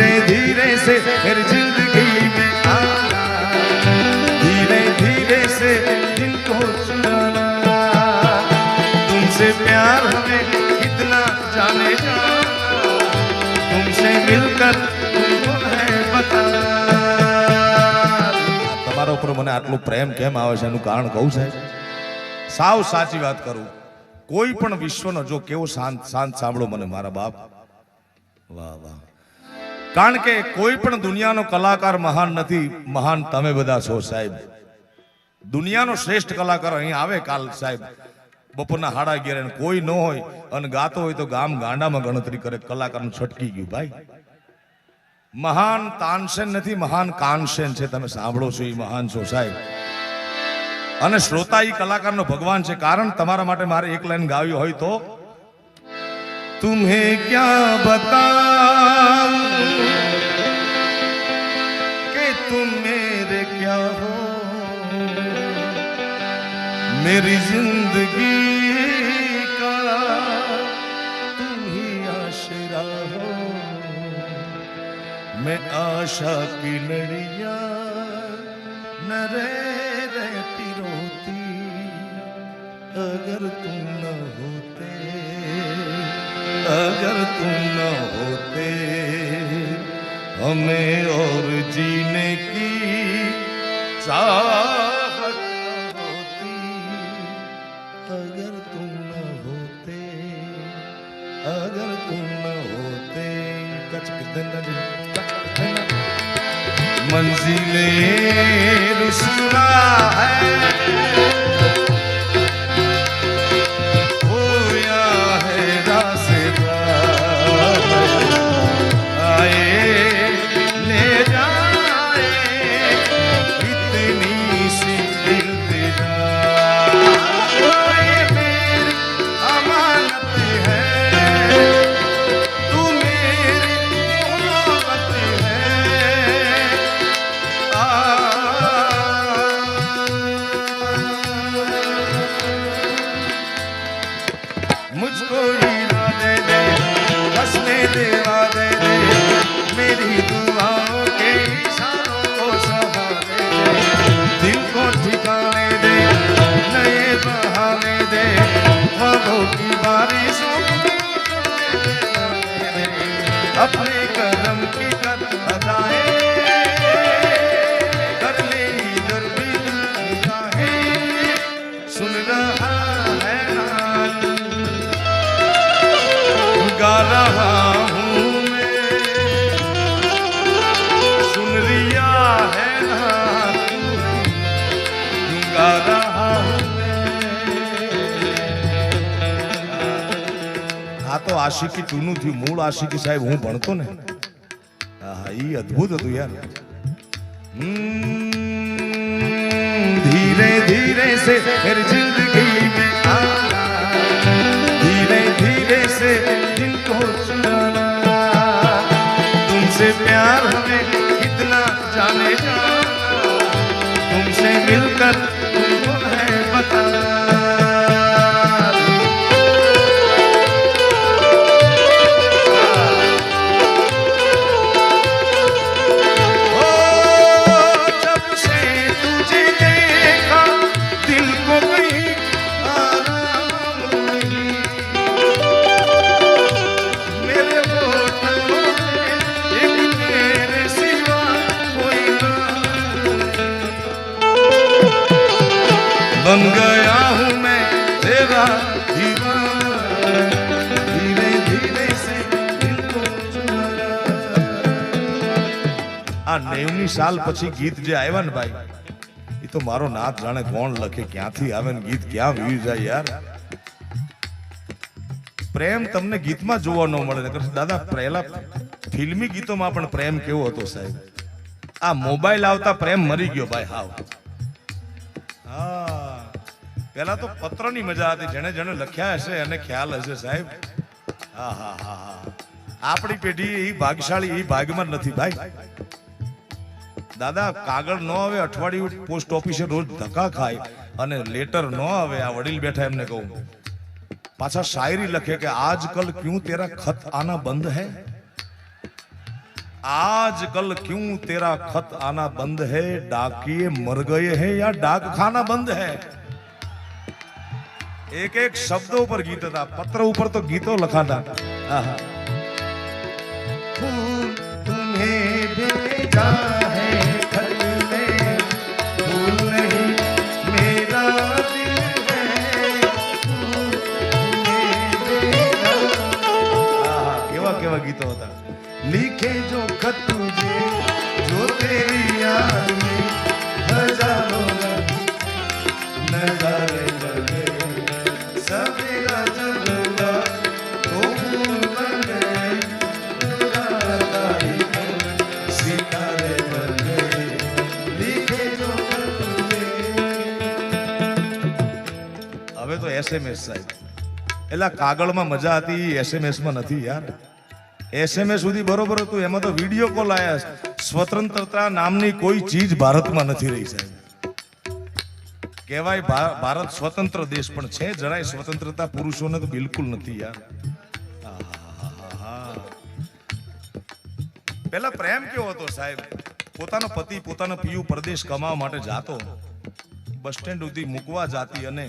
धीरे धीरे से मेरी जिंदगी में आना धीरे धीरे से दिल को चुराना तुमसे प्यार हमें कितना जाने जाना तुमसे मिलकर तुमको है बताना તમારા ઉપર મને આટલું પ્રેમ કેમ આવે છે એનું કારણ કહું છે સાવ સાચી વાત કરું કોઈ પણ વિશ્વનો જો કેવો શાંત શાંત સાંભળો મને મારા બાપ વાહ વાહ કારણ કે કોઈ પણ દુનિયાનો કલાકાર મહાન નથી. મહાન તમે બધા છો, સાહેબ. દુનિયાનો શ્રેષ્ઠ કલાકાર અહીં આવે કાલ, સાહેબ. બપોરના હાડા અગિયાર કોઈ ન હોય અને ગાતો હોય તો ગામ ગાંડામાં ગણતરી કરે. કલાકારનું છટકી ગયું, ભાઈ. મહાન તાનસેન નથી, મહાન કાનસેન છે. તમે સાંભળો છો, એ મહાન છો, સાહેબ. અને શ્રોતા એ કલાકારનો ભગવાન છે. કારણ તમારા માટે મારે એક લાઈન ગાવી હોય તો, તુમ્હે ક્યાં બતા कि तुम मेरे क्या हो? मेरी ज़िंदगी का तुम ही आशरा हो। मैं आशा की लड़िया न रे रहती रोती अगर तुम न होते, अगर तुम न होते। हमें और जीने की चाहत न होती अगर तुम न होते अगर तुम न होते कच कितने मंजिलें रुसवा है તો આશિકી ટુનું થયું મૂળ આશિકી સાહેબ હું ભણતો ને હા એ અદ્ભુત હતું યાર हम्म, धीरे धीरे से मेरी जिंदगी में आना धीरे धीरे से दिल को चुराना तुमसे प्यार हमें कितना जाने जाना तुमसे मिलकर तुमको સાલ પછી ગીત જે આવ્યા ને ભાઈ એ તો મારો નાથ જાણે કોણ લખે, ક્યાંથી આવે ને ગીત ક્યાં વી જાય યાર. પ્રેમ તમને ગીતમાં જોવા ન મળે દાદા પહેલા ફિલ્મી ગીતોમાં પણ પ્રેમ કેવો હતો સાહેબ? આ મોબાઈલ આવતા પ્રેમ મરી ગયો ભાઈ, હાવ. હા. પેલા તો પત્રની મજા હતી જેને જેને લખ્યા હશે, એને ખ્યાલ હશે સાહેબ. હા હા હા હા. આપણી પેઢી એ ભાગશાળી એ ભાગમાં નથી ભાઈ. દાદા કાગળ ન આવે અઠવાડિયું પોસ્ટ ઓફિસે રોજ ધક્કા ખાય અને લેટર ન આવે આ વડીલ બેઠા એમને કહું પાછા શાયરી લખે કે આજકલ ક્યું તેરા ખત આના બંધ હૈ आज कल क्यों तेरा खत आना बंद है डाकिए मर गए हैं या डाक खाना બંધ है એક એક શબ્દો ઉપર ગીત હતા પત્ર ઉપર તો ગીતો લખાતા આહા. फूल तुम्हें भेजा એલા કાગળમાં મજા હતી એસએમએસમાં નથી યાર એસએમએસ સુધી બરોબર હતું, એમાં તો વીડિયો કોલ આયા સ્વતંત્રતા નામની કોઈ ચીજ ભારતમાં નથી રહી, સાહેબ. કહેવાય ભારત સ્વતંત્ર દેશ પણ છે, જરાય સ્વતંત્રતા પુરુષોને તો બિલકુલ નથી યાર. પેલા પ્રેમ કેવો હતો, સાહેબ? પોતાનો પતિ પોતાનો પિયુ પરદેશ કમાવા માટે જાતો. બસ સ્ટેન્ડ સુધી મૂકવા જાતી અને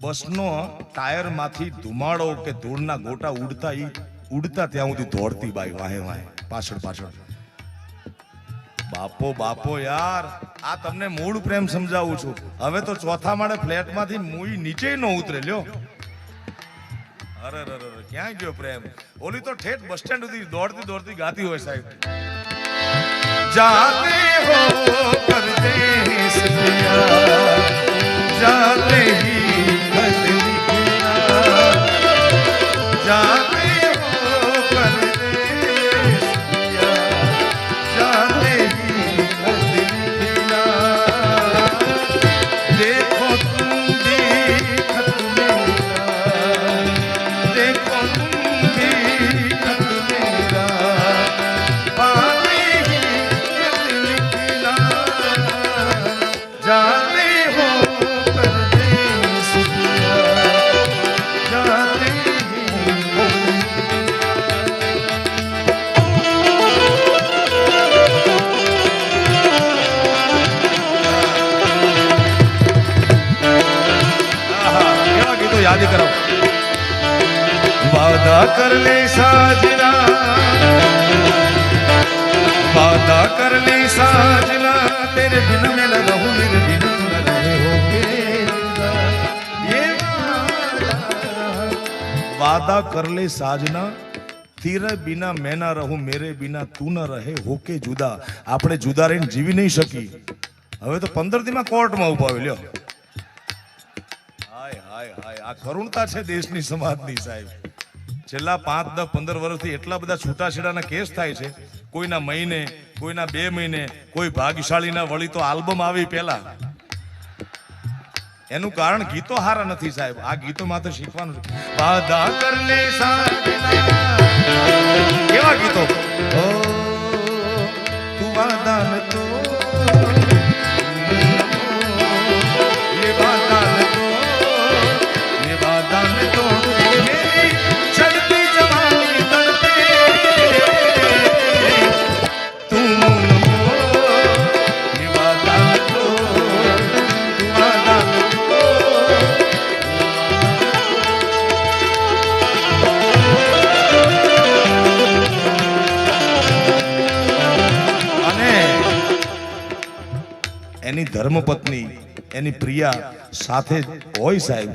બસનો ટાયરમાંથી ધુમાડો કે ધૂળના ગોટા ઉડતા ઈ, ઉડતા ત્યાં સુધી દોડતી બાઈ, વાહે વાહે. પાછળ પાછળ. બાપો બાપો યાર, આ તમને મૂળ પ્રેમ સમજાવું છું. હવે તો ચોથા માળે ફ્લેટમાંથી મુઈ નીચે ન ઉતરે, લ્યો. અરે અરે અરે, ક્યાં ગયો પ્રેમ? ઓલી તો ઠેઠ બસ સ્ટેન્ડ સુધી દોડતી દોડતી ગાતી હોય સાહેબ. જાતે હો કરતે શાદી કરાવો વાદા કરલે સાજના વાદા કરલે સાજના તેરે બિન મેં રહું મેરે બિન વાદા કરલે સાજના તીરે બિના મેં ના રહું મેરે બિના તું રહે હોકે જુદા આપણે જુદા રહીને જીવી નહીં શકી હવે તો પંદર દીમાં કોર્ટમાં ઊભા લ્યો. કરુણતા છે દેશની સમાજની, સાહેબ. છેલ્લા પાંચ, દસ, પંદર વર્ષથી એટલા બધા છૂટાછેડાના કેસ થાય છે. કોઈના મહિને, કોઈના બે મહિને, કોઈ ભાગશાળીના વળી તો આલ્બમ આવી પહેલા. એનું કારણ ગીતો હારા નથી, સાહેબ. આ ગીતો માત્ર શીખવાનું છે. કેવા ગીતો? તું વાદા ન ધર્મપત્ની, એની પ્રિયા સાથે હોય સાહેબ,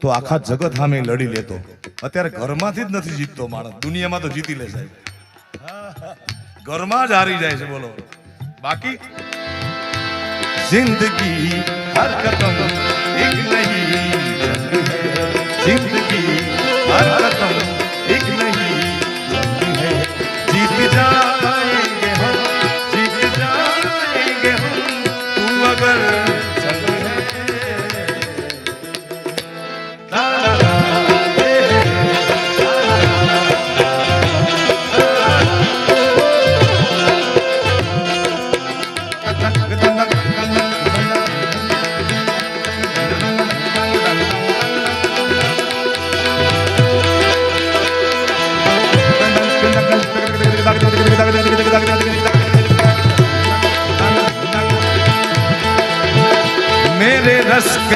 તો આખા જગત સામે લડી લેતો. અત્યારે ઘરમાંથી જ નથી જીતતો માણસ. દુનિયામાં તો જીતી લે સાહેબ. ઘરમાં જ હારી જાય છે, બોલો. બાકી? જિંદગી હરકતમ એક નહીં જિંદગી હરકતમ એક નહીં જીત જા Раз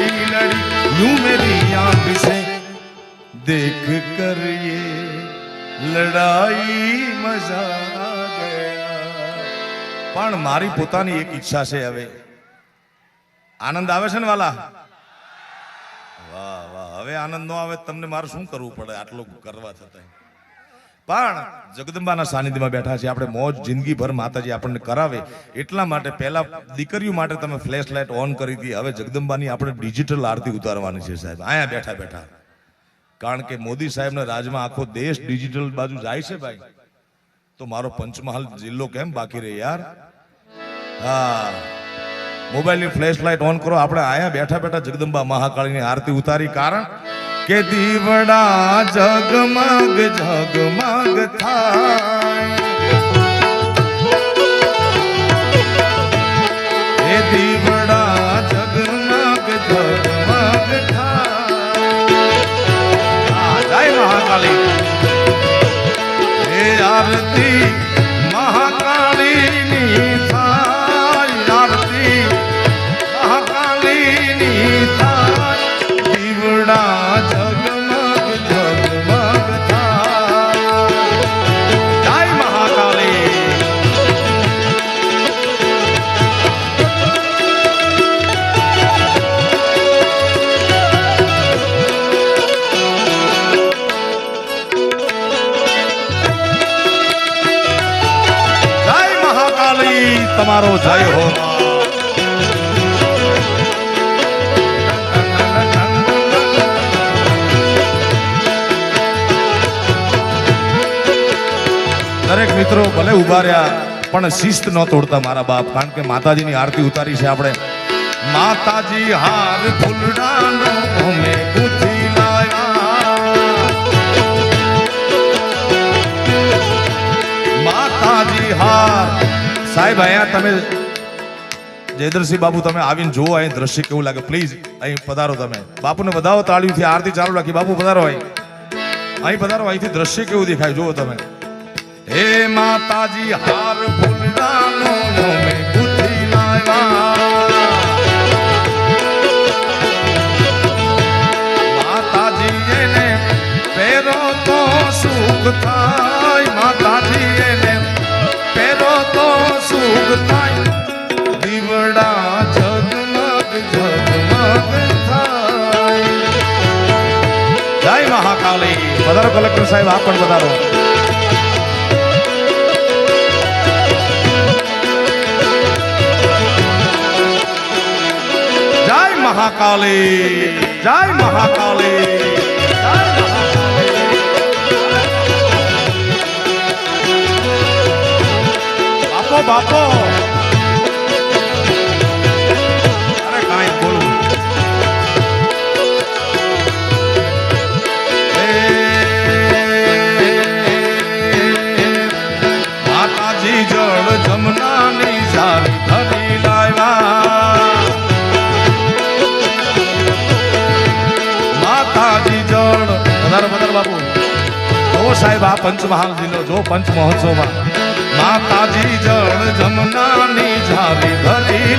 आंखों की लड़ी यूं मेरी आंख से देख कर ये લડાઈ મજા ગયા પણ મારી પોતાની એક ઈચ્છા છે હવે આનંદ આવે છે ને વાલા વાહ વાહ હવે આનંદ નો આવે તો તમને મારે શું કરવું પડે આટલું કરવા છતાં પણ જગદંબાના સાનિધ્યમાં બેઠા છે. આપણે મોજ જિંદગીભર માતાજી આપણને કરાવે. એટલા માટે પહેલા દીકરીઓ માટે તમે ફ્લેશ લાઇટ ઓન કરી હતી. હવે જગદંબાની આપણે ડિજિટલ આરતી ઉતારવાની છે સાહેબ. અહીંયા બેઠા બેઠા. કારણ કે મોદી સાહેબના રાજમાં આખો દેશ ડિજિટલ બાજુ જાય છે ભાઈ. તો મારો પંચમહાલ જિલ્લો કેમ બાકી રહે યાર? હા. મોબાઈલની ફ્લેશ લાઇટ ઓન કરો. આપણે આયા બેઠા બેઠા જગદંબા મહાકાળીની આરતી ઉતારી. કારણ કે દીવડા જગમગ જગમગ થાય. એ દીવડા જગમગ જગમગ થાય. જય મહાકાલી. હે આરતી ભલે ઊભા પણ શિસ્ત ન તોડતા મારા બાપ, કારણ કે માતાજીની આરતી ઉતારી છે આપણે. માતાજી હાર માતાજી હાર. સાહેબ, અહીંયા તમે જયદ્રસિંહ બાબુ તમે આવીને જુઓ, અહીં દ્રશ્ય કેવું લાગે. પ્લીઝ અહીં પધારો તમે. બાપુને વધાવો, તાળીઓથી આરતી ચાલુ રાખી. બાપુ, પધારો અહીં. અહીં પધારો, અહીંથી દ્રશ્ય કેવું દેખાય? જુઓ તમે. હે માતાજી, હાર ફૂલડાનો અમે ગુંથી લાવ્યા. માતાજી, એને પહેરો તો સુખ થાય. માતાજી, એને પહેરો તો સુખ થાય. દીવડા ઝગમગ ઝગમગ થાય. જય મહાકાલી પધારો કલેક્ટર સાહેબ, આપ પણ પધારો જય મહાકાલી જય મહાકાલી જય મહાકાલી બાપો બાપો અરે કાંઈ બોલું માતાજી જળ જમનાની સાહેબ, આ પંચમહાલ જિલ્લો જો પંચ મહોત્સવમાં માતાજી જળ જમનાની ઝારી ભરી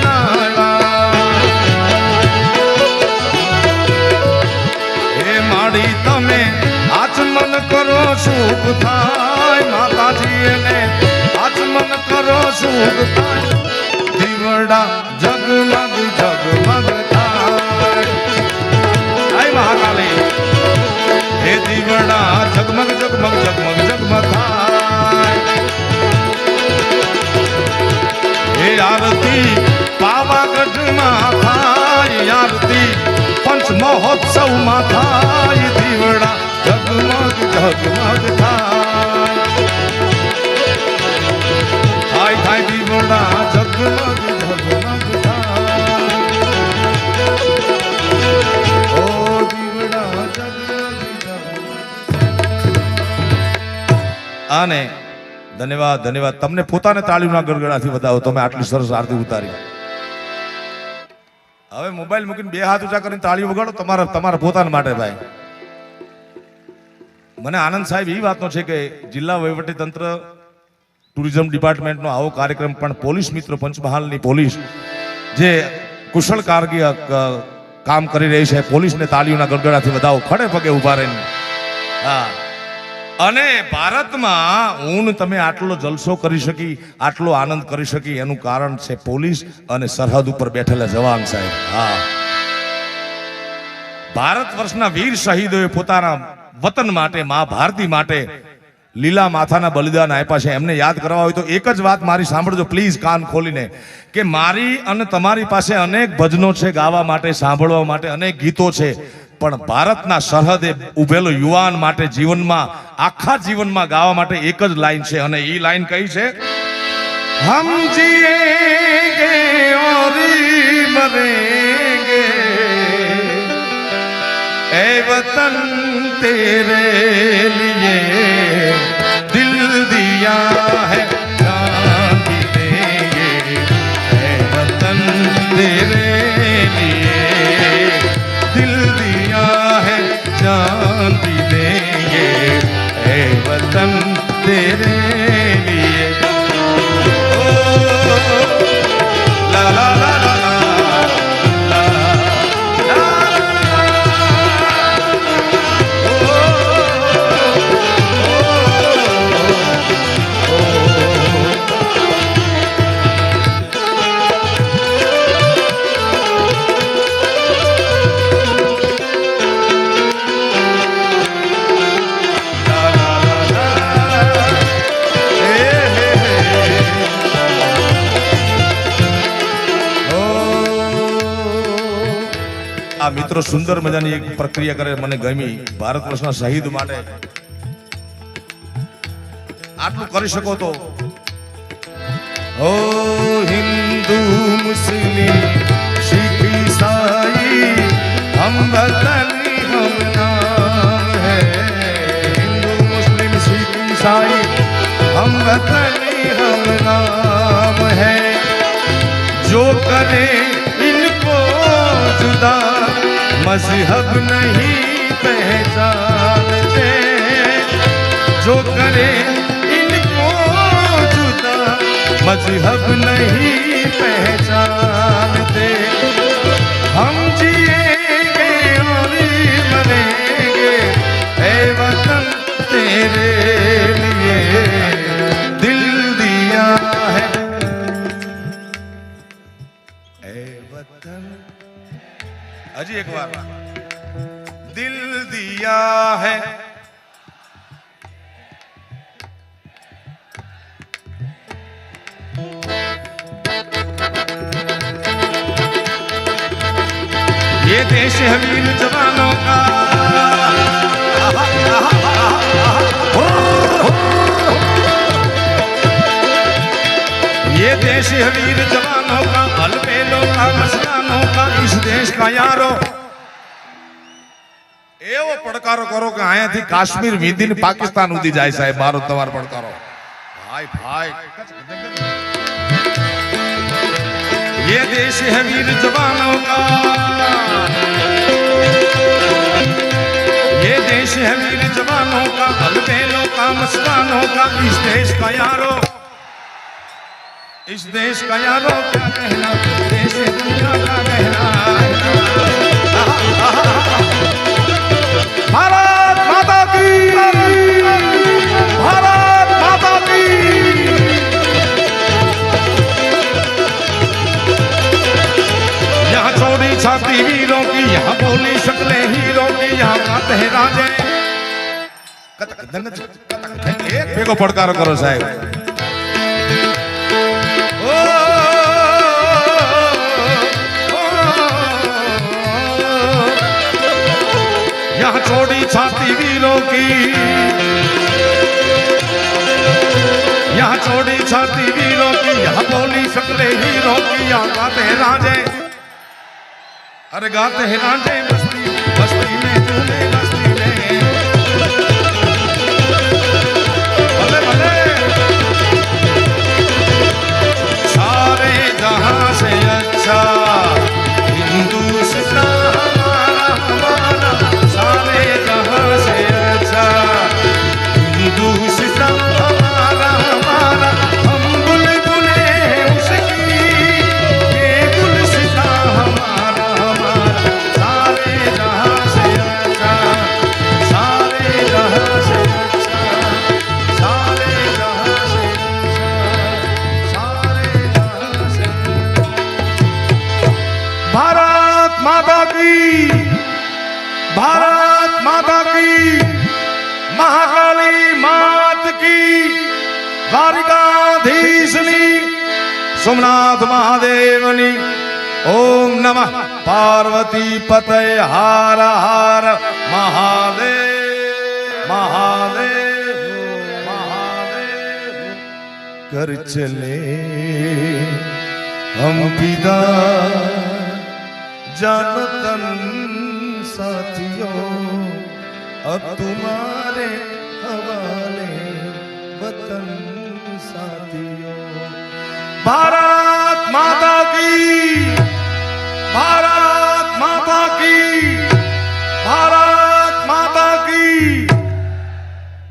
હે માડી તમે આચમન કરો, સુખ થાય. માતાજી એને આચમન કરો, સુખ થાય. દીવડા જગમગ જગમગ થાય. જય મહાકાલી. હે દીવડા જગમગ જગમગ જગમગ થાય. હે આરતી પાવાગઢમાં થાય. આરતી પંચ મહોત્સવમાં થાય. દીવડા જગમગ જગમગ જગમગ ધન્યવાદ ધન્યવાદ. તમને પોતાને તાળીના ગરગડાથી વધાવો તમે આટલી સરસ આરતી ઉતારી. હવે મોબાઈલ મૂકીને બે હાથ ઊંચા કરીને તાળી વગાડો. તમારા તમારા પોતાના માટે ભાઈ. મને આનંદ સાહેબ એ વાતનો છે કે જિલ્લા વહીવટી તંત્ર ટુરિઝમ ડિપાર્ટમેન્ટનો આવો કાર્યક્રમ, પણ પોલીસ મિત્રો પંચમહાલની પોલીસ જે કુશળ કારગી કામ કરી રહી છે, પોલીસને તાળીઓના ગડગડાથી વધાવો. ખડે પગે ઊભા રહીને. હા. અને ભારતમાં ઊન તમે આટલો જલસો કરી શકી, આટલો આનંદ કરી શકી, એનું કારણ છે પોલીસ અને સરહદ ઉપર બેઠેલા જવાન સાહેબ. હા. ભારત વર્ષના વીર શહીદોએ પોતાના વતન માટે, મા ભારતી માટે લીલા માથાના બલિદાન આપ્યા છે. એમને યાદ કરવા હોય તો એક જ વાત મારી સાંભળજો, પ્લીઝ કાન ખોલીને, કે મારી અને તમારી પાસે અનેક ભજનો છે ગાવા માટે, સાંભળવા માટે, અનેક ગીતો છે. પણ ભારતના સરહદે ઉભેલો યુવાન માટે જીવનમાં, આખા જીવનમાં ગાવા માટે એક જ લાઈન છે. અને એ લાઈન કઈ છે? હમ જીએંગે ઓર મરેંગે, એ દિલ દિયા મિત્રો સુંદર મજાની એક પ્રક્રિયા કરે મને ગમી ભારત વર્ષના શહીદ માટે આટલું કરી શકો તો ઓ હિન્દુ મુસ્લિમ શીખ ઈસાઈ હમ વતની હમ નામ હૈ हिंदू मुस्लिम सिख ईसाई हम वतनी हम नाम है जो करे इनको जुदा मजहब नहीं पहचानते जो करे इनको जुदा मजहब नहीं पहचानते ये देश है वीर जवानों का अलबेलों का मस्तानों का इस देश का यारो એવો પડકારો કરો કે અહીંયાથી કાશ્મીર વિધિન પાકિસ્તાન સુધી જાય સાહેબ મારો તમારો પડકારો ભાઈ ભાઈ ये देश है वीर जवानों का ये देश है वीर जवानों का अलबेलों का मस्तानों का इस देश का यारो इस देश का यारों क्या कहना देश दुनिया का कहना भारत माता की, भारत माता की। यहाँ चोरी छाती वीरों की, यहाँ बोली शक्ले हीरों की, यहाँ बात है राजे। देखो फटकार करो साहब। यहाँ चौड़ी छाती वीरों की यहाँ बोली शक्लें हीरों की यहाँ गाते हैं राजे अरे गाते हैं राजे बस्ती સોમનાથ મહાદેવની ઓમ નમઃ. પાર્વતી પતય હાર હાર મહાદેવ મહાદેવ મહાદેવ. કર ચલે હમ પિતા જન તન અ તુમારે ભારત માતા કી. ભારત